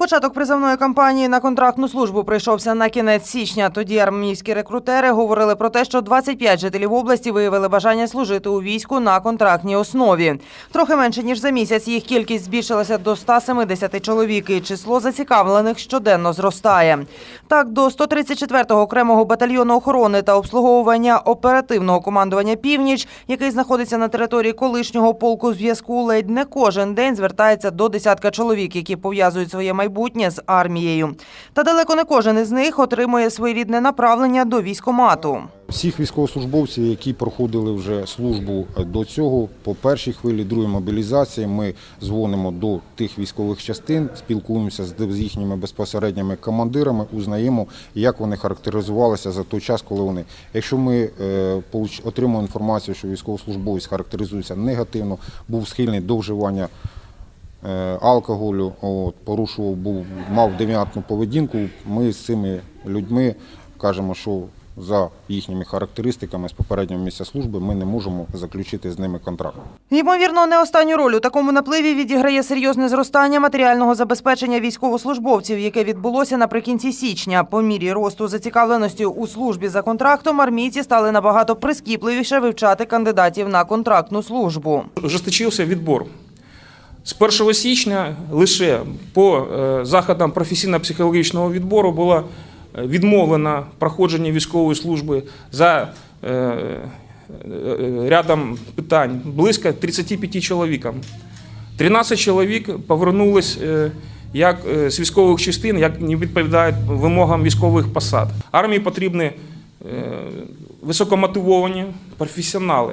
Початок призовної кампанії на контрактну службу прийшовся на кінець січня. Тоді армійські рекрутери говорили про те, що 25 жителів області виявили бажання служити у війську на контрактній основі. Трохи менше ніж за місяць їх кількість збільшилася до 170 чоловік, і число зацікавлених щоденно зростає. Так, до 134-го окремого батальйону охорони та обслуговування оперативного командування Північ, який знаходиться на території колишнього полку зв'язку, ледь не кожен день звертається до десятка чоловік, які пов'язують своє майбутнє з армією. Та далеко не кожен із них отримує своєрідне направлення до військомату. Всіх військовослужбовців, які проходили вже службу до цього, по першій хвилі, другій мобілізації, ми дзвонимо до тих військових частин, спілкуємося з їхніми безпосередніми командирами, узнаємо, як вони характеризувалися за той час, коли вони. Якщо ми е, отримуємо інформацію, що військовослужбовець характеризується негативно, був схильний до вживання алкоголю, от, порушував, був, мав девіантну поведінку, ми з цими людьми кажемо, що за їхніми характеристиками з попереднього місця служби ми не можемо заключити з ними контракт. Ймовірно, не останню роль у такому напливі відіграє серйозне зростання матеріального забезпечення військовослужбовців, яке відбулося наприкінці січня. По мірі росту зацікавленості у службі за контрактом армійці стали набагато прискіпливіше вивчати кандидатів на контрактну службу. ожесточився відбор. З 1 січня лише по е, заходам професійно-психологічного відбору було е, відмовлено проходження військової служби за е, рядом питань близько 35 чоловікам. 13 чоловік повернулись як з військових частин, як не відповідають вимогам військових посад. Армії потрібні високомотивовані професіонали,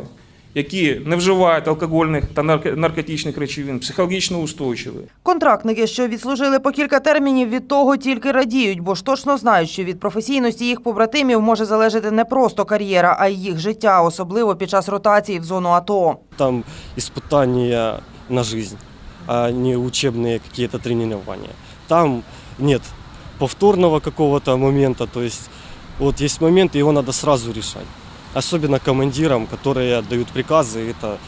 які не вживають алкогольних та нарко- наркотичних речовин, психологічно устойчиві. Контрактники, що відслужили по кілька термінів, від того тільки радіють, бо ж точно знають, що від професійності їх побратимів може залежати не просто кар'єра, а й їх життя, особливо під час ротації в зону АТО. Там испытания на жизнь, а не учебные какие-то тренирования. Там нет повторного какого-то момента, то есть вот есть момент, и его надо сразу решать Особенно командирам, которые отдают приказы, это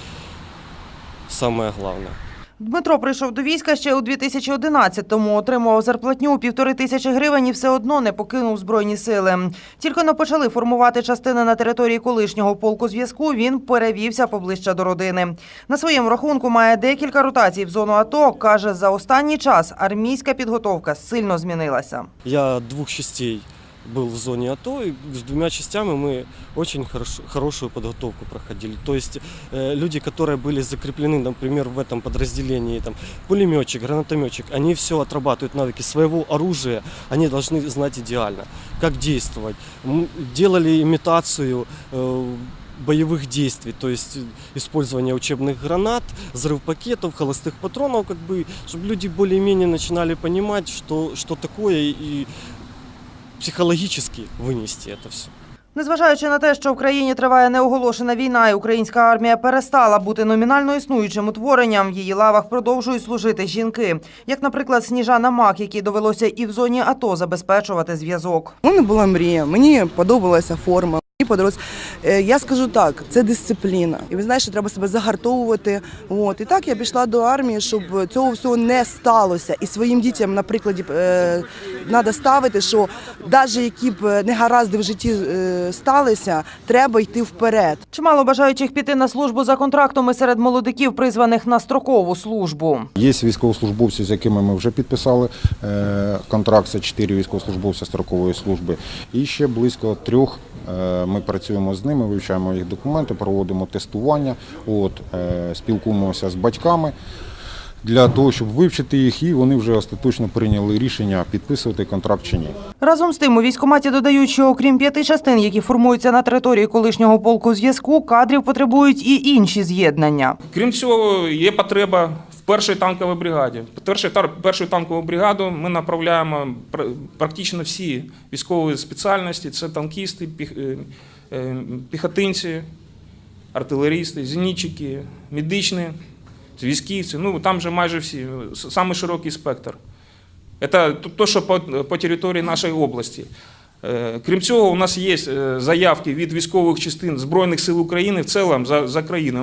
самое главное. Дмитро прийшов до війська ще у 2011-му, отримував зарплатню у півтори тисячі гривень і все одно не покинув Збройні сили. Тільки но почали формувати частини на території колишнього полку зв'язку, він перевівся поближче до родини. На своєму рахунку має декілька ротацій в зону АТО. Каже, за останній час армійська підготовка сильно змінилася. Я двух частей был в зоне АТО, и с двумя частями мы очень хорошо, хорошую подготовку проходили. То есть э, люди, которые были закреплены, например, в этом подразделении, там, пулеметчик, гранатометчик, они все отрабатывают навыки своего оружия, они должны знать идеально, как действовать. М, Делали имитацию э, боевых действий, то есть э, использование учебных гранат, взрыв пакетов, холостых патронов, как бы, чтобы люди более-менее начинали понимать, что, что такое и психологически вынести это все. Незважаючи на те, що в країні триває неоголошена війна, і українська армія перестала бути номінально існуючим утворенням, в її лавах продовжують служити жінки, як, наприклад, Сніжана Мак, якій довелося і в зоні АТО забезпечувати зв'язок. У мене була мрія, мені подобалася форма. Мені подобалось. Е, Я скажу так, це дисципліна. І ви знаєте, що треба себе загартовувати. От. І так я пішла до армії, щоб цього всього не сталося. І своїм дітям, на прикладі, е, треба ставити, що навіть які б негаразди в житті е, сталися, треба йти вперед. Чимало бажаючих піти на службу за контрактом і серед молодиків, призваних на строкову службу. Є військовослужбовці, з якими ми вже підписали е, контракт, це чотири військовослужбовця строкової служби. І ще близько трьох е, ми працюємо з ними, вивчаємо їх документи, проводимо тестування, от, е, спілкуємося з батьками. Для того, щоб вивчити їх, і вони вже остаточно прийняли рішення підписувати контракт чи ні. Разом з тим у військкоматі додають, що окрім п'яти частин, які формуються на території колишнього полку зв'язку, кадрів потребують і інші з'єднання. Крім цього, є потреба в першій танковій бригаді. Першу, танкову бригаду ми направляємо практично всі військові спеціальності: це танкісти, е, е, піхотинці, артилерісти, зенітчики, медичні, зв'язківці. Ну там же майже всі, самий широкий спектр. Це те, що по, по території нашої області. Е, Крім цього, у нас є заявки від військових частин Збройних сил України в цілому за, за країну.